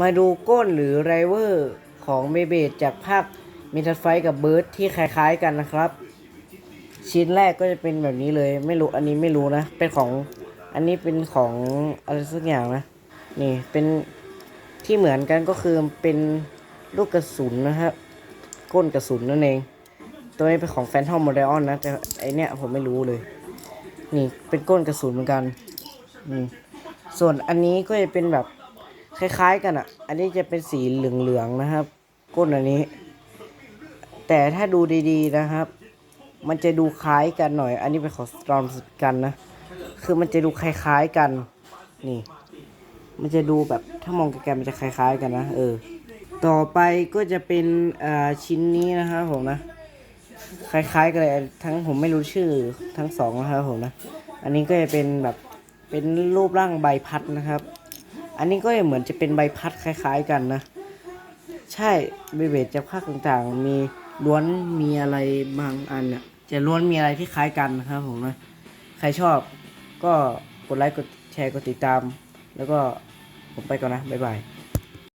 มาดูก้นหรือไรเวอร์ของเบเบดจากภาคมิทัสไฟกับเบิร์ดที่คล้ายๆกันนะครับ ชิ้นแรกก็จะเป็นแบบนี้เลยไม่รู้อันนี้ไม่รู้นะ เป็นของอันนี้เป็นของอะไรสักอย่างนะ นี่เป็นที่เหมือนกันก็คือเป็นลูกกระสุนนะครับก้นกระสุนนั่นเอง ตัวนี้เป็นของแฟนทอมโมเดออนนะ แต่ไอเนี้ยผมไม่รู้เลย นี่เป็นก้นกระสุนเหมือนกัน ส่วนอันนี้ก็จะเป็นแบบ คล้ายๆกันอะ อันนี้จะเป็นสีเหลืองๆนะครับ ก้นอันนี้ แต่ถ้าดูดีๆนะครับ มันจะดูคล้ายกันหน่อย อันนี้เป็นของสตรอมกันนะ คือมันจะดูคล้ายๆกัน นี่ มันจะดูแบบถ้ามองไกลๆมันจะคล้ายๆกันนะ เออ ต่อไปก็จะเป็นอ่าชิ้นนี้นะครับผมนะ คล้ายๆกันเลย ทั้งผมไม่รู้ชื่อทั้งสองนะครับผมนะ อันนี้ก็จะเป็นแบบเป็นรูปร่างใบพัดนะครับ อันนี้ก็เหมือนจะเป็นใบพัดคล้าย ๆกันนะ ใช่เบเบดจากภาคต่างๆ มีล้วนมีอะไรบางอันเนี่ยจะล้วนมีอะไรที่คล้ายกันนะครับผมนะ ใครชอบก็กดไลค์กดแชร์กดติดตาม แล้วก็ผมไปก่อนนะ บ๊ายบาย